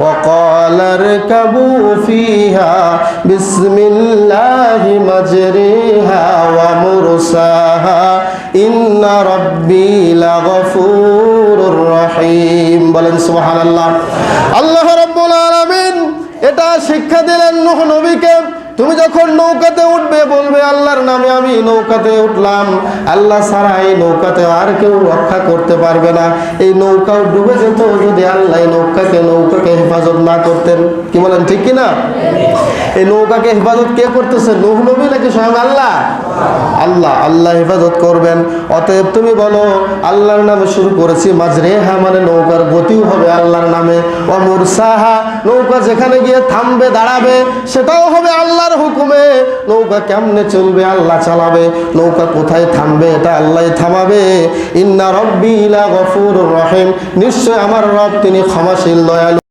وقال اركبوا فيها بسم الله مجريها ومرساها إن ربي لغفور رحيم বলেন সুবহানাল্লাহ আল্লাহ রাব্বুল আলামিন এটা শিক্ষা দিলেন নূহ নবীকে তুমি যখন নৌকাতে উঠবে বলবে আল্লাহর নামে আমি নৌকাতে উঠলাম আল্লাহ ছাড়া এই নৌকাতে আর কেউ রক্ষা করতে পারবে না এই নৌকাও ডুবে যেত যদি আল্লাহ এই নৌকাকে নৌকাকে হেফাজত না করতেন? কি বলেন, ঠিক কি না এই নৌকাকে হেফাজত কে করতেছে? নূহ নবী নাকি স্বয়ং আল্লাহ? আল্লাহ আল্লাহ হেফাজত করবেন। অতএব তুমি বলো, আল্লাহর নামে শুরু করেছি মাজরে হা মানে নৌকার গতিও হবে আল্লাহর নামে। অমর সাহা নৌকা যেখানে গিয়ে থামবে, দাঁড়াবে, সেটাও হবে আল্লাহর হুকুমে। নৌকা কেমনে চলবে, আল্লাহ চালাবে। নৌকা কোথায় থামবে, এটা আল্লাহ থামাবে। ইন্না রব্বি লা গফুরুর রহিম। নিশ্চয় আমার রব তিনি ক্ষমাশীল, দয়ালু।